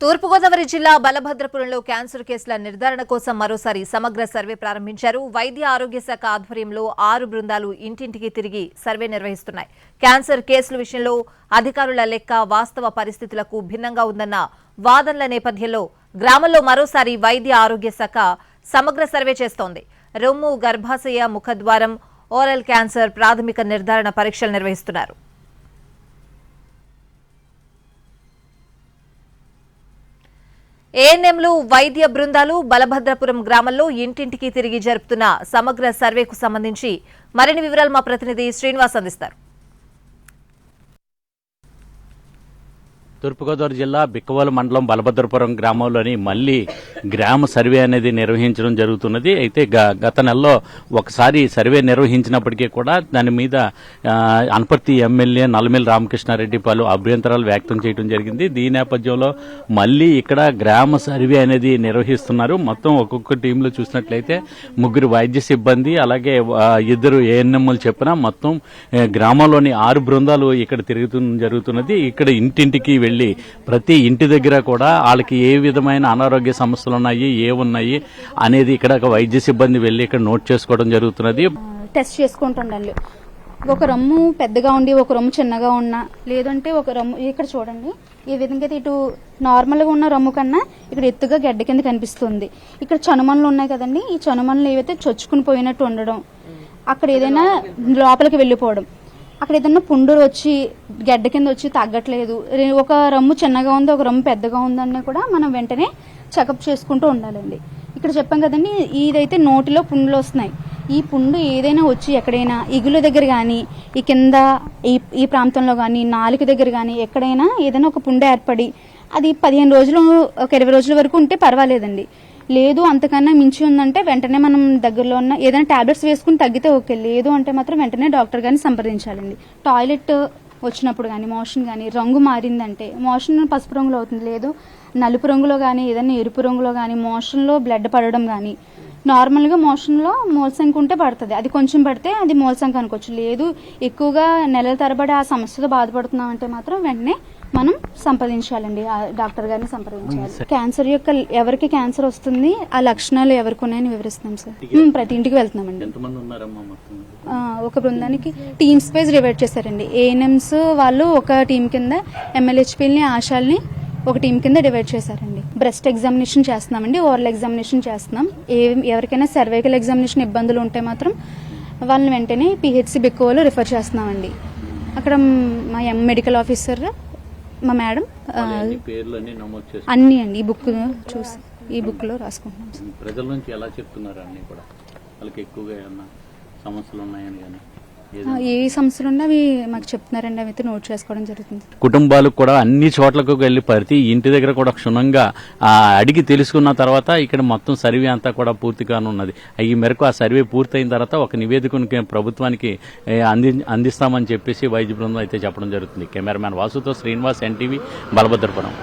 తూర్పుగోదావరి జిల్లా బలభద్రపురంలో క్యాన్సర్ కేసుల నిర్ధారణ కోసం మరోసారి సమగ్ర సర్వే ప్రారంభించారు. వైద్య ఆరోగ్య శాఖ ఆధ్వర్యంలో ఆరు బృందాలు ఇంటింటికి తిరిగి సర్వే నిర్వహిస్తున్నాయి. క్యాన్సర్ కేసుల విషయంలో అధికారుల లెక్క వాస్తవ పరిస్థితులకు భిన్నంగా ఉందన్న వాదనల నేపథ్యంలో గ్రామంలో మరోసారి వైద్య ఆరోగ్య శాఖ సమగ్ర సర్వే చేస్తోంది. రొమ్ము గర్భాశయ ముఖద్వారం ఓరల్ క్యాన్సర్ ప్రాథమిక నిర్ధారణ పరీక్షలు నిర్వహిస్తున్నారు. ఏఎన్ఎంలు వైద్య బృందాలు బలభద్రపురం గ్రామంలో ఇంటింటికి తిరిగి జరుపుతున్న సమగ్ర సర్వేకు సంబంధించి మరిన్ని వివరాలు మా ప్రతినిధి శ్రీనివాస్ అందిస్తారు. తూర్పుగోదావరి జిల్లా బిక్కవోలు మండలం బలభద్రపురం గ్రామంలోని మళ్ళీ గ్రామ సర్వే అనేది నిర్వహించడం జరుగుతున్నది. అయితే గ- గత నెలలో ఒకసారి సర్వే నిర్వహించినప్పటికీ కూడా దాని మీద అనుపర్తి అనపర్తి ఎమ్మెల్యే నల్లమిల్లి రామకృష్ణారెడ్డి పలు అభ్యంతరాలు వ్యక్తం చేయడం జరిగింది. దీని నేపథ్యంలో మళ్ళీ ఇక్కడ గ్రామ సర్వే అనేది నిర్వహిస్తున్నారు. మొత్తం ఒక్కొక్క టీంలో చూసినట్లయితే ముగ్గురు వైద్య సిబ్బంది అలాగే ఇద్దరు ఏఎన్ఎంలు చెప్పిన మొత్తం గ్రామంలోని ఆరు బృందాలు ఇక్కడ తిరుగుతు జరుగుతున్నది. ఇక్కడ ఇంటింటికి వెళ్ళి ప్రతి ఇంటి దగ్గర కూడా వాళ్ళకి ఏ విధమైన అనారోగ్య సమస్యలు ఉన్నాయి ఏ ఉన్నాయి అనేది ఇక్కడ ఒక వైద్య సిబ్బంది వెళ్ళి ఇక్కడ నోట్ చేసుకోవడం జరుగుతున్నది. టెస్ట్ చేసుకుంటుండాలి ఒక రమ్ము పెద్దగా ఉండి ఒక రమ్ము చిన్నగా ఉన్నా లేదంటే ఒక రమ్ము ఇక్కడ చూడండి ఈ విధంగా అయితే ఇటు నార్మల్గా ఉన్న రమ్ము కన్నా ఇక్కడ ఎత్తుగా గడ్డ కింద కనిపిస్తుంది. ఇక్కడ చనుమనులు ఉన్నాయి కదండి ఈ చనుమనులు ఏవైతే చొచ్చుకుని పోయినట్టు ఉండడం అక్కడ ఏదైనా లోపలికి వెళ్ళిపోవడం అక్కడ ఏదైనా పుండు వచ్చి గడ్డ కింద వచ్చి తగ్గట్లేదు. ఒక రమ్ము చిన్నగా ఉంది ఒక రమ్ము పెద్దగా ఉందన్నీ కూడా మనం వెంటనే చెకప్ చేసుకుంటూ ఉండాలండి. ఇక్కడ చెప్పాం కదండి ఇదైతే నోటిలో పుండ్లు వస్తున్నాయి. ఈ పుండు ఏదైనా వచ్చి ఎక్కడైనా ఇగుల దగ్గర కానీ ఈ కింద ఈ ఈ ప్రాంతంలో కానీ నాలుక దగ్గర కానీ ఎక్కడైనా ఏదైనా ఒక పుండు ఏర్పడి అది పదిహేను రోజులు ఒక ఇరవై రోజుల వరకు ఉంటే పర్వాలేదండి. లేదు అంతకన్నా మించి ఉందంటే వెంటనే మనం దగ్గరలో ఉన్న ఏదైనా టాబ్లెట్స్ వేసుకుని తగ్గితే ఓకే లేదు అంటే మాత్రం వెంటనే డాక్టర్ గారిని సంప్రదించాలండి. టాయిలెట్ వచ్చినప్పుడు కానీ మోషన్ కానీ రంగు మారిందంటే మోషన్ పసుపు రంగులో అవుతుంది లేదు నలుపు రంగులో కానీ ఏదైనా ఎరుపు రంగులో కానీ మోషన్లో బ్లడ్ పడడం కానీ నార్మల్గా మోషన్లో మోల్సంక్ ఉంటే పడుతుంది. అది కొంచెం పడితే అది మోల్సంక్ అనుకోవచ్చు. లేదు ఎక్కువగా నెలల తరబడి ఆ సమస్యతో బాధపడుతున్నాం అంటే మాత్రం వెంటనే మనం సంప్రదించాలండి. ఆ డాక్టర్ గారిని సంప్రదించాలి. క్యాన్సర్ యొక్క ఎవరికి క్యాన్సర్ వస్తుంది ఆ లక్షణాలు ఎవరికి ఉన్నాయని వివరిస్తున్నాం సార్. ప్రతి ఇంటికి వెళ్తున్నామండి. ఒక బృందానికి టీమ్స్ వైజ్ డివైడ్ చేశారండి. ఏఎన్ఎంస్ వాళ్ళు ఒక టీం కింద ఎంఎల్హెచ్పిల్ని ఆశాల్ని ఒక టీం కింద డివైడ్ చేశారండి. బ్రెస్ట్ ఎగ్జామినేషన్ చేస్తున్నామండి ఓరల్ ఎగ్జామినేషన్ చేస్తున్నాం. ఏ ఎవరికైనా సర్వైకల్ ఎగ్జామినేషన్ ఇబ్బందులు ఉంటే మాత్రం వాళ్ళని వెంటనే పిహెచ్సి బిక్కువలో రిఫర్ చేస్తున్నామండి. అక్కడ మా ఎం మెడికల్ ఆఫీసర్ మా మేడం అన్ని నమోదు చేసి అన్నీ అండి ఈ బుక్ చూసి ఈ బుక్లో రాసుకుంటున్నాం సార్. ప్రజల నుంచి ఎలా చెప్తున్నారు అన్ని కూడా? వాళ్ళకి ఎక్కువగా ఏమన్నా సమస్యలు ఉన్నాయని కానీ. ఏ సమస్యలు ఉన్నా అవి మాకు చెప్తున్నారండి అవి అయితే నోట్ చేసుకోవడం జరుగుతుంది. కుటుంబాలకు కూడా అన్ని చోట్లకు వెళ్ళి ప్రతి ఇంటి దగ్గర కూడా క్షుణ్ణంగా ఆ, అడిగి తెలుసుకున్న తర్వాత ఇక్కడ మొత్తం సర్వే అంతా కూడా పూర్తిగానున్నది ఈ మేరకు ఆ సర్వే పూర్తయిన తర్వాత ఒక నివేదికను ప్రభుత్వానికి అంది అందిస్తామని చెప్పేసి వైద్య బృందం అయితే చెప్పడం జరుగుతుంది. కెమెరామ్యాన్ వాసుతో శ్రీనివాస్ ఎన్టీవీ బలభద్రపురం.